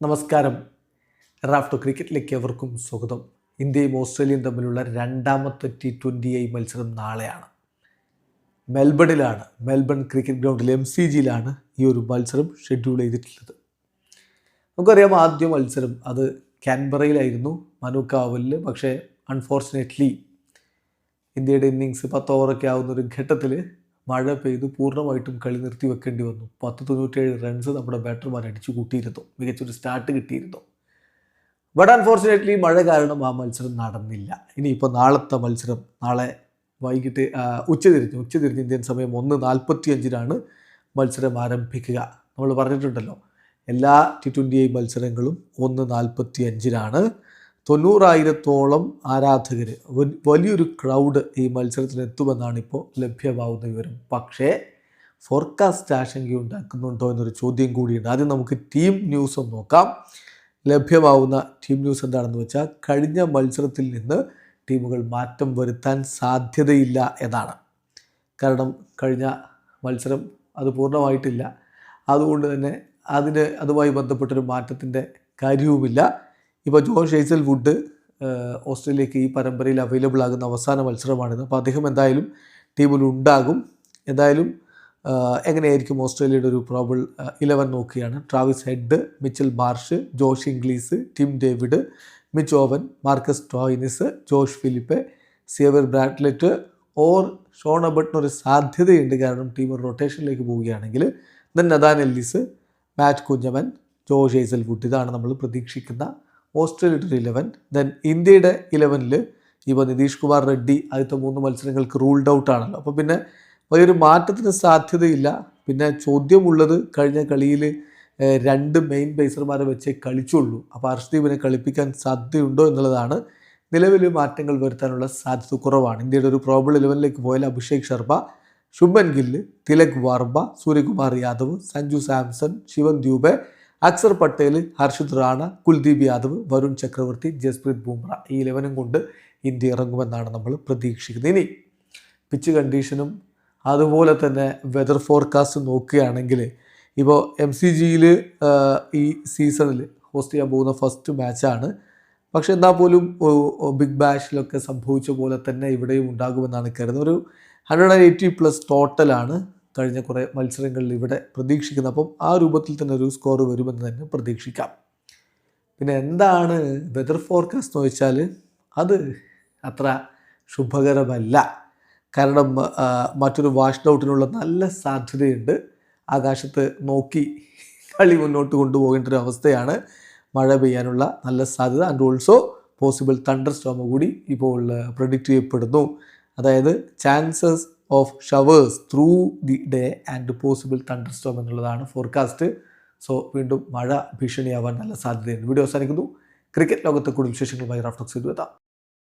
നമസ്കാരം. റാഫ്റ്റോ ക്രിക്കറ്റിലേക്ക് എവർക്കും സ്വാഗതം. ഇന്ത്യയും ഓസ്ട്രേലിയയും തമ്മിലുള്ള രണ്ടാമത്തെ ടി ട്വന്റി ഐ മത്സരം നാളെയാണ്. മെൽബണിലാണ് മെൽബൺ ക്രിക്കറ്റ് ഗ്രൗണ്ടിൽ എം സി ജിയിലാണ് ഈ ഒരു മത്സരം ഷെഡ്യൂൾ ചെയ്തിട്ടുള്ളത്. നമുക്കറിയാം ആദ്യ മത്സരം അത് കാൻബറയിലായിരുന്നു മനു കാവലിൽ പക്ഷേ അൺഫോർച്ചുനേറ്റ്ലി ഇന്ത്യയുടെ ഇന്നിങ്സ് പത്ത് ഓവറൊക്കെ ആവുന്ന ഒരു ഘട്ടത്തിൽ മഴ പെയ്ത് പൂർണമായിട്ടും കളി നിർത്തി വെക്കേണ്ടി വന്നു. പത്ത് തൊണ്ണൂറ്റേഴ് റൺസ് നമ്മുടെ ബാറ്റർമാർ അടിച്ചു കൂട്ടിയിരുന്നു. മികച്ചൊരു സ്റ്റാർട്ട് കിട്ടിയിരുന്നു. ബട്ട് അൺഫോർച്ചുനേറ്റ്ലി മഴ കാരണം ആ മത്സരം നടന്നില്ല. ഇനിയിപ്പോൾ നാളത്തെ മത്സരം നാളെ വൈകിട്ട് ഉച്ചതിരിഞ്ഞ് ഉച്ചതിരിഞ്ഞ് ഇന്ത്യൻ സമയം ഒന്ന് നാൽപ്പത്തി അഞ്ചിനാണ് മത്സരം ആരംഭിക്കുക. നമ്മൾ പറഞ്ഞിട്ടുണ്ടല്ലോ എല്ലാ ടി ട്വന്റി മത്സരങ്ങളും ഒന്ന് നാൽപ്പത്തി അഞ്ചിനാണ് തൊണ്ണൂറായിരത്തോളം ആരാധകർ വലിയൊരു ക്രൗഡ് ഈ മത്സരത്തിന് എത്തുമെന്നാണ് ഇപ്പോൾ ലഭ്യമാവുന്ന വിവരം. പക്ഷേ ഫോർകാസ്റ്റ് ആശങ്ക ഉണ്ടാക്കുന്നുണ്ടോ എന്നൊരു ചോദ്യം കൂടിയുണ്ട്. ആദ്യം നമുക്ക് ടീം ന്യൂസ് ഒന്ന് നോക്കാം. ലഭ്യമാവുന്ന ടീം ന്യൂസ് എന്താണെന്ന് വെച്ചാൽ കഴിഞ്ഞ മത്സരത്തിൽ നിന്ന് ടീമുകൾ മാറ്റം വരുത്താൻ സാധ്യതയില്ല എന്നാണ്. കാരണം കഴിഞ്ഞ മത്സരം അത് പൂർണമായിട്ടില്ല. അതുകൊണ്ട് തന്നെ അതിന് അതുമായി ബന്ധപ്പെട്ടൊരു മാറ്റത്തിന്റെ കാര്യവുമില്ല. ഇപ്പോൾ ജോഷ് ഷെയ്സൽ വുഡ് ഓസ്ട്രേലിയക്ക് ഈ പരമ്പരയിൽ അവൈലബിൾ ആകുന്ന അവസാന മത്സരമാണിത്. അപ്പോൾ അദ്ദേഹം എന്തായാലും ടീമിൽ ഉണ്ടാകും. എന്തായാലും എങ്ങനെയായിരിക്കും ഓസ്ട്രേലിയയുടെ ഒരു പ്രോബിൾ ഇലവൻ നോക്കുകയാണ്. Travis Head Mitchell Marsh Josh Inglis Tim David Mitch Owen Marcus Stoinis Josh Philippe Xavier Bartlett or Sean അബട്ടിനൊരു സാധ്യതയുണ്ട്. കാരണം ടീം റൊട്ടേഷനിലേക്ക് പോവുകയാണെങ്കിൽ then Nathan Ellis Matt Kuhnemann Josh Hazlewood ഇതാണ് നമ്മൾ പ്രതീക്ഷിക്കുന്ന ഓസ്ട്രേലിയയുടെ ഒരു ഇലവൻ ദെൻ ഇന്ത്യയുടെ ഇലവനിൽ ഇപ്പോൾ നിതീഷ് കുമാർ റെഡ്ഡി ആദ്യത്തെ മൂന്ന് മത്സരങ്ങൾക്ക് റൂൾഡ് ഔട്ട് ആണല്ലോ. അപ്പോൾ പിന്നെ വലിയൊരു മാറ്റത്തിന് സാധ്യതയില്ല. പിന്നെ ചോദ്യമുള്ളത് കഴിഞ്ഞ കളിയിൽ രണ്ട് മെയിൻ ബേസർമാരെ വെച്ചേ കളിച്ചുള്ളൂ. അപ്പോൾ ഹർഷ്ദീപിനെ കളിപ്പിക്കാൻ സാധ്യതയുണ്ടോ എന്നുള്ളതാണ് നിലവിൽ മാറ്റങ്ങൾ വരുത്താനുള്ള സാധ്യത കുറവാണ്. ഇന്ത്യയുടെ ഒരു പ്രോബിൾ ഇലവനിലേക്ക് പോയാൽ അഭിഷേക് ശർമ്മ ശുഭൻ ഗില്ല് തിലക് വർമ്മ സൂര്യകുമാർ യാദവ് സഞ്ജു സാംസൺ ശിവൻ ദ്യൂബെ അക്സർ പട്ടേൽ ഹർഷിത് റാണ കുൽദീപ് യാദവ് വരുൺ ചക്രവർത്തി ജസ്പ്രീത് ബുംറ ഈ ഇലവനും കൊണ്ട് ഇന്ത്യ ഇറങ്ങുമെന്നാണ് നമ്മൾ പ്രതീക്ഷിക്കുന്നത്. ഇനി പിച്ച് കണ്ടീഷനും അതുപോലെ തന്നെ വെതർ ഫോർകാസ്റ്റ് നോക്കുകയാണെങ്കിൽ ഇപ്പോൾ എം സി ജിയിൽ ഈ സീസണിൽ ഹോസ്റ്റ് ചെയ്യാൻ പോകുന്ന ഫസ്റ്റ് മാച്ചാണ് പക്ഷെ എന്നാൽ പോലും ബിഗ് ബാഷിലൊക്കെ സംഭവിച്ച പോലെ തന്നെ ഇവിടെയും ഉണ്ടാകുമെന്നാണ് കരുതുന്നത്. ഒരു ഹൺഡ്രഡ് ആൻഡ് എയ്റ്റി പ്ലസ് ടോട്ടലാണ് കഴിഞ്ഞ കുറേ മത്സരങ്ങളിൽ ഇവിടെ പ്രതീക്ഷിക്കുന്നത് അപ്പം ആ രൂപത്തിൽ തന്നെ ഒരു സ്കോർ വരുമെന്ന് തന്നെ പ്രതീക്ഷിക്കാം. പിന്നെ എന്താണ് വെതർ ഫോർകാസ്റ്റ് എന്ന് വെച്ചാൽ അത് അത്ര ശുഭകരമല്ല. കാരണം മറ്റൊരു വാഷ് ഔട്ടിനുള്ള നല്ല സാധ്യതയുണ്ട്. ആകാശത്ത് നോക്കി കളി മുന്നോട്ട് കൊണ്ടുപോകേണ്ട ഒരു അവസ്ഥയാണ് മഴ പെയ്യാനുള്ള നല്ല സാധ്യത. ആൻഡ് ഓൾസോ പോസിബിൾ തണ്ടർ സ്റ്റോമ് കൂടി ഇപ്പോൾ പ്രഡിക്റ്റ് ചെയ്യപ്പെടുന്നു. അതായത് chances of showers through the day and possible thunderstorm എന്നുള്ളതാണ് ഫോർകാസ്റ്റ്. സോ വീണ്ടും മഴ ഭീഷണിയാവാൻ നല്ല സാധ്യതയുണ്ട്. വീഡിയോ അവസാനിക്കുന്നു. ക്രിക്കറ്റ് ലോകത്തെ കൂടുതൽ വിശേഷങ്ങളുമായി റാഫ്റ്റോക്സ് എത്താം.